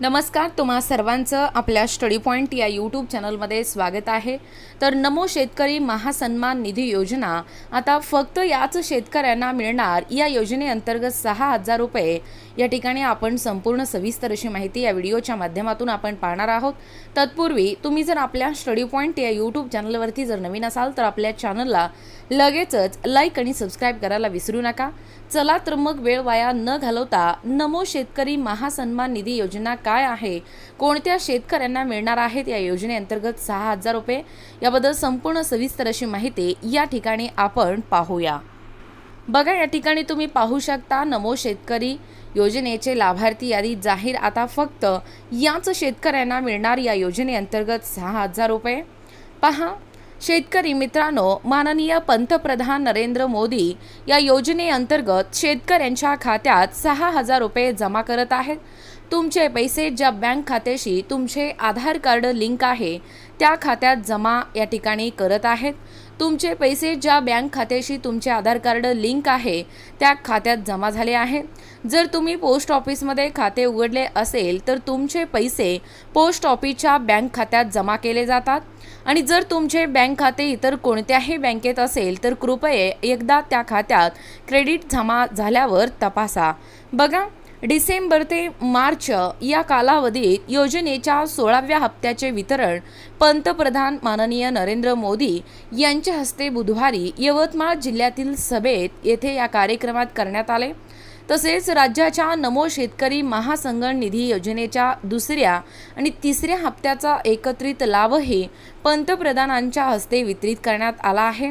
नमस्कार तुम्हा सर्वांचं आपल्या स्टडी पॉईंट या यूट्यूब चॅनलमध्ये स्वागत आहे. तर नमो शेतकरी महासन्मान निधी योजना आता फक्त याच शेतकऱ्यांना मिळणार या योजनेअंतर्गत सहा हजार रुपये. या ठिकाणी आपण संपूर्ण सविस्तर अशी माहिती या व्हिडिओच्या माध्यमातून आपण पाहणार आहोत. तत्पूर्वी तुम्ही जर आपल्या स्टडी पॉईंट या यूट्यूब चॅनलवरती जर नवीन असाल तर आपल्या चॅनलला लगेचच लाईक आणि सबस्क्राईब करायला विसरू नका. चला तर मग वेळ वाया न घालवता नमो शेतकरी महासन्मान निधी योजना काय आहे? कोणत्या शेतकऱ्यांना मिळणार आहेत या योजनेअंतर्गत सहा हजार रुपये? याबद्दल संपूर्ण सविस्तर अशी माहिती या ठिकाणी आपण पाहूया. बघा या ठिकाणी तुम्ही पाहू शकता नमो शेतकरी योजनेचे लाभार्थी यादी जाहीर. आता फक्त याच शेतकऱ्यांना मिळणार या योजनेअंतर्गत सहा हजार रुपये. पहा शेतकरी मित्रांनो माननीय पंतप्रधान नरेंद्र मोदी या योजनेअंतर्गत शेतकऱ्यांच्या खात्यात सहा हजार रुपये जमा करत आहेत. तुमचे पैसे ज्या बँक खात्याशी तुमचे आधार कार्ड लिंक आहे त्या खात्यात जमा या ठिकाणी करत आहेत. तुमचे पैसे ज्या बँक खात्याशी तुमचे आधार कार्ड लिंक आहे त्या खात्यात जमा झाले आहे. जर तुम्ही पोस्ट ऑफिसमध्ये खाते उघडले असेल तर तुमचे पैसे पोस्ट ऑफिसच्या बँक खात्यात जमा केले जातात. आणि जर तुमचे बँक खाते इतर कोणत्याही बँकेत असेल तर कृपये एकदा त्या खात्यात क्रेडिट जमा झाल्यावर तपासा. बघा डिसेंबर ते मार्च या कालावधीत योजनेच्या सोळाव्या हप्त्याचे वितरण पंतप्रधान माननीय नरेंद्र मोदी यांच्या हस्ते बुधवारी यवतमाळ जिल्ह्यातील सभेत येथे या कार्यक्रमात करण्यात आले. तसेच राज्याच्या नमो शेतकरी महासंगण निधी योजनेच्या दुसऱ्या आणि तिसऱ्या हप्त्याचा एकत्रित लाभही पंतप्रधानांच्या हस्ते वितरित करण्यात आला आहे.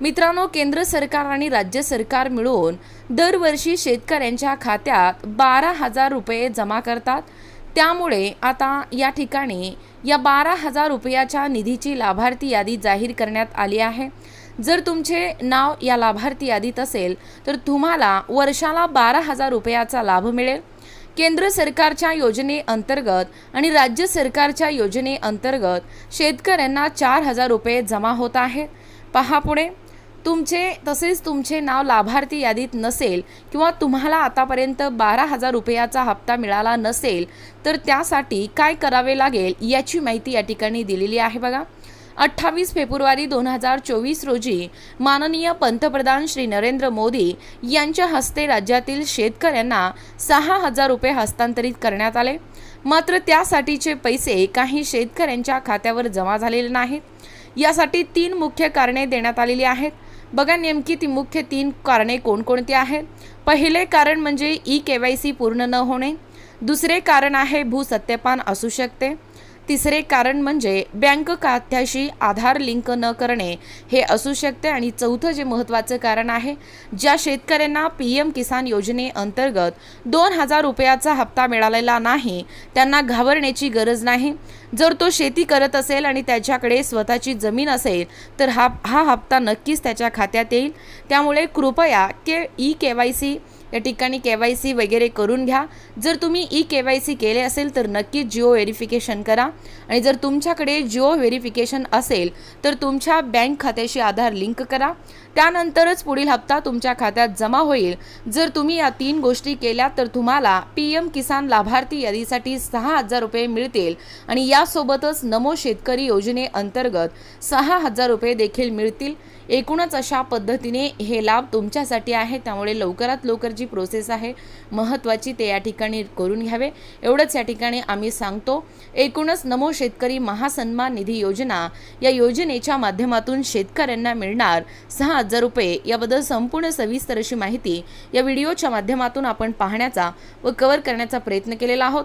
मित्रांनो केंद्र सरकार आणि राज्य सरकार मिळून दरवर्षी शेतकऱ्यांच्या खात्यात बारा हजार रुपये जमा करतात. त्यामुळे आता या ठिकाणी या बारा हजार रुपयाच्या निधीची लाभार्थी यादी जाहीर करण्यात आली आहे. जर तुमचे नाव या लाभार्थी यादीत असेल तर तुम्हाला वर्षाला बारा हजार रुपयाचा लाभ मिळेल. केंद्र सरकारच्या योजनेअंतर्गत आणि राज्य सरकारच्या योजनेअंतर्गत शेतकऱ्यांना चार हजार रुपये जमा होत आहेत. पहा पुढे. तुमचे तसेच तुमचे नाव लाभार्थी यादीत नसेल किंवा तुम्हाला आतापर्यंत बारा हजार रुपयाचा हप्ता मिळाला नसेल तर त्यासाठी काय करावे लागेल याची माहिती या ठिकाणी दिलेली आहे बघा. अठ्ठावीस फेब्रुवारी दोन हजार चोवीस रोजी माननीय पंतप्रधान श्री नरेंद्र मोदी यांच्या हस्ते राज्यातील शेतकऱ्यांना सहा हजार रुपये हस्तांतरित करण्यात आले. मात्र त्यासाठीचे पैसे काही शेतकऱ्यांच्या खात्यावर जमा झालेले नाहीत. यासाठी तीन मुख्य कारणे देण्यात आलेली आहेत. बघा नेमकी ती मुख्य तीन कारणे कोणकोणती आहेत. पहिले कारण म्हणजे ई के वाय सी पूर्ण न होणे. दुसरे कारण आहे भूसत्यपान असू शकते. तिसरे कारण म्हणजे बँक खात्याशी आधार लिंक न करणे हे असू शकते आणि चौथं जे महत्त्वाचं कारण आहे ज्या शेतकऱ्यांना पी एम किसान योजनेअंतर्गत दोन हजार रुपयाचा हप्ता मिळालेला नाही त्यांना घाबरण्याची गरज नाही. जर तो शेती करत असेल आणि त्याच्याकडे स्वतःची जमीन असेल तर हा हा हप्ता नक्कीच त्याच्या खात्यात येईल. त्यामुळे कृपया K E K Y C या ठिकाणी के वाय सी वगैरे करून घ्या. जर तुम्ही ई के वाय सी केले असेल तर नक्कीच जिओ व्हेरिफिकेशन करा. आणि जर तुमच्याकडे जिओ व्हेरिफिकेशन असेल तर तुमच्या बँक खात्याशी आधार लिंक करा. त्यानंतरच पुढील हप्ता तुमच्या खात्यात जमा होईल. जर तुम्ही या तीन गोष्टी केल्या तर तुम्हाला पी एम किसान लाभार्थी यादीसाठी सहा हजार रुपये मिळतील. आणि यासोबतच नमो शेतकरी योजनेअंतर्गत सहा हजार रुपये देखील मिळतील. एकूणच अशा पद्धतीने हे लाभ तुमच्यासाठी आहे. त्यामुळे लवकरात लवकर जी प्रोसेस आहे महत्त्वाची ते या ठिकाणी करून घ्यावे. एवढंच या ठिकाणी आम्ही सांगतो. एकूणच नमो शेतकरी महासन्मान निधी योजना या योजनेच्या माध्यमातून शेतकऱ्यांना मिळणार सहा हजार रुपये. याबद्दल संपूर्ण सविस्तर अशी माहिती या व्हिडिओच्या माध्यमातून आपण पाहण्याचा व कव्हर करण्याचा प्रयत्न केलेला आहोत.